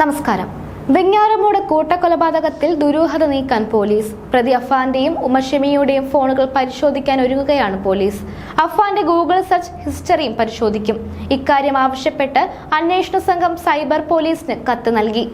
നമസ്കാരം. വെങ്ങാറമൂട് കൂട്ടക്കൊലപാതകത്തിൽ ദുരൂഹത നീക്കാൻ പോലീസ്. പ്രതി അഫാന്റെയും ഉമഷമിയുടെയും ഫോണുകൾ പരിശോധിക്കാൻ ഒരുങ്ങുകയാണ് പോലീസ്. അഫാന്റെ ഗൂഗിൾ സെർച്ച് ഹിസ്റ്ററിയും പരിശോധിക്കും. ഇക്കാര്യം ആവശ്യപ്പെട്ട് അന്വേഷണ സംഘം സൈബർ പോലീസിന് കത്ത് നൽകി.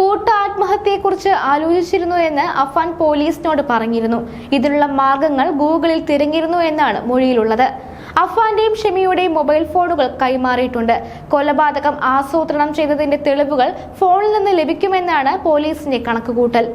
കൂട്ട ആത്മഹത്യയെക്കുറിച്ച് ആലോചിച്ചിരുന്നു എന്ന് അഫാൻ പോലീസിനോട് പറഞ്ഞിരുന്നു. ഇതിനുള്ള മാർഗങ്ങൾ ഗൂഗിളിൽ തിരഞ്ഞിരുന്നു എന്നാണ് മൊഴിയിലുള്ളത്. അഫാന്റെയും ഷെമിയുടെയും മൊബൈൽ ഫോണുകൾ കൈമാറിയിട്ടുണ്ട്. കൊലപാതകം ആസൂത്രണം ചെയ്തതിന്റെ തെളിവുകൾ ഫോണിൽ നിന്ന് ലഭിക്കുമെന്നാണ് പോലീസിന്റെ കണക്കുകൂട്ടൽ.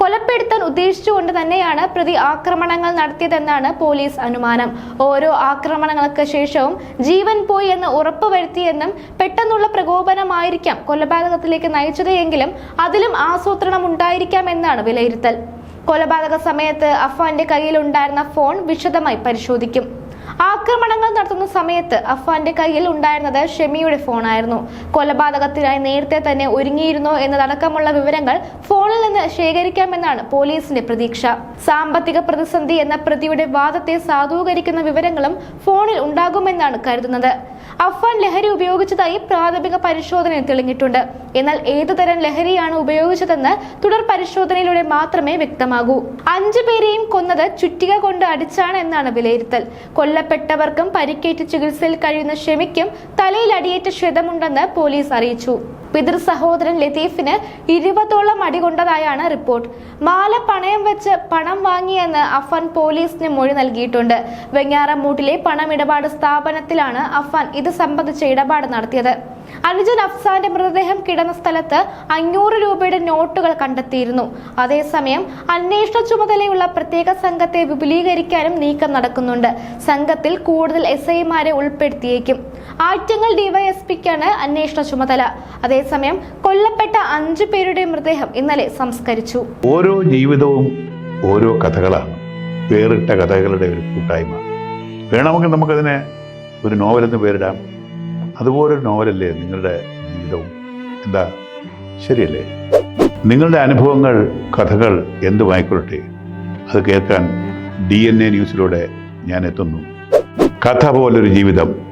കൊലപ്പെടുത്താൻ ഉദ്ദേശിച്ചുകൊണ്ട് തന്നെയാണ് പ്രതി ആക്രമണങ്ങൾ നടത്തിയതെന്നാണ് പോലീസ് അനുമാനം. ഓരോ ആക്രമണങ്ങൾക്ക് ശേഷവും ജീവൻ പോയി എന്ന് ഉറപ്പുവരുത്തിയെന്നും പെട്ടെന്നുള്ള പ്രകോപനമായിരിക്കാം കൊലപാതകത്തിലേക്ക് നയിച്ചത് എങ്കിലും അതിലും ആസൂത്രണം ഉണ്ടായിരിക്കാം എന്നാണ് വിലയിരുത്തൽ. കൊലപാതക സമയത്ത് അഫ്വാന്റെ കയ്യിലുണ്ടായിരുന്ന ഫോൺ വിശദമായി പരിശോധിക്കും. ആക്രമണങ്ങൾ നടത്തുന്ന സമയത്ത് അഫ്വാന്റെ കയ്യിൽ ഉണ്ടായിരുന്നത് ഷെമിയുടെ ഫോണായിരുന്നു. കൊലപാതകത്തിനായി നേരത്തെ തന്നെ ഒരുങ്ങിയിരുന്നോ എന്നതടക്കമുള്ള വിവരങ്ങൾ ഫോണിൽ നിന്ന് ശേഖരിക്കാമെന്നാണ് പോലീസിന്റെ പ്രതീക്ഷ. സാമ്പത്തിക പ്രതിസന്ധി എന്ന പ്രതിയുടെ വാദത്തെ സാധൂകരിക്കുന്ന വിവരങ്ങളും ഫോണിൽ ഉണ്ടാകുമെന്നാണ് കരുതുന്നത്. അഫാൻ ലഹരി ഉപയോഗിച്ചതായി പ്രാഥമിക പരിശോധനയിൽ തെളിഞ്ഞിട്ടുണ്ട്. എന്നാൽ ഏതുതരം ലഹരിയാണ് ഉപയോഗിച്ചതെന്ന് തുടർ പരിശോധനയിലൂടെ മാത്രമേ വ്യക്തമാകൂ. അഞ്ചു പേരെയും കൊന്നത് ചുറ്റിക കൊണ്ട് അടിച്ചാണ് എന്നാണ് വിലയിരുത്തൽ. കൊല്ലപ്പെട്ടവർക്കും പരിക്കേറ്റ് ചികിത്സയിൽ കഴിയുന്ന ഷെമിക്കും തലയിൽ അടിയേറ്റ ക്ഷതമുണ്ടെന്ന് പോലീസ് അറിയിച്ചു. പിതൃ സഹോദരൻ ലത്തീഫിന് ഇരുപതോളം അടി കൊണ്ടതായാണ് റിപ്പോർട്ട്. മാല പണയം വെച്ച് പണം വാങ്ങിയെന്ന് അഫാൻ പോലീസിന് മൊഴി നൽകിയിട്ടുണ്ട്. വെങ്ങാറമൂട്ടിലെ പണമിടപാട് സ്ഥാപനത്തിലാണ് അഫാൻ ഇത് സംബന്ധിച്ച ഇടപാട് നടത്തിയത്. അനുജൻ അഫ്സാന്റെ മൃതദേഹം കിടന്ന സ്ഥലത്ത് അഞ്ഞൂറ് രൂപയുടെ നോട്ടുകൾ കണ്ടെത്തിയിരുന്നു. അതേസമയം അന്വേഷണ ചുമതലയുള്ള പ്രത്യേക സംഘത്തെ വിപുലീകരിക്കാനും നീക്കം നടക്കുന്നുണ്ട്. സംഘത്തിൽ കൂടുതൽ എസ് ഐമാരെ ഉൾപ്പെടുത്തിയേക്കും. ആറ്റിങ്ങൽ ഡിവൈഎസ്പിക്കാണ് അന്വേഷണ ചുമതല. അതേസമയം കൊല്ലപ്പെട്ട അഞ്ചു പേരുടെ മൃതദേഹം ഇന്നലെ സംസ്കരിച്ചു. ഓരോ ജീവിതവും ഓരോ കഥകളാണ്. വേറിട്ട കഥകളുടെ ഒരു കൂട്ടായ്മ. വേണമെങ്കിൽ നമുക്കതിനെ ഒരു നോവലെന്ന് പേരിടാം. അതുപോലൊരു നോവലല്ലേ നിങ്ങളുടെ ജീവിതവും? എന്താ? ശരിയല്ലേ? നിങ്ങളുടെ അനുഭവങ്ങൾ കഥകൾ എന്തുമായിക്കൊള്ളട്ടെ അത് കേൾക്കാൻ ഡി എൻ എ ന്യൂസിലൂടെ ഞാൻ എത്തുന്നു. കഥ പോലൊരു ജീവിതം.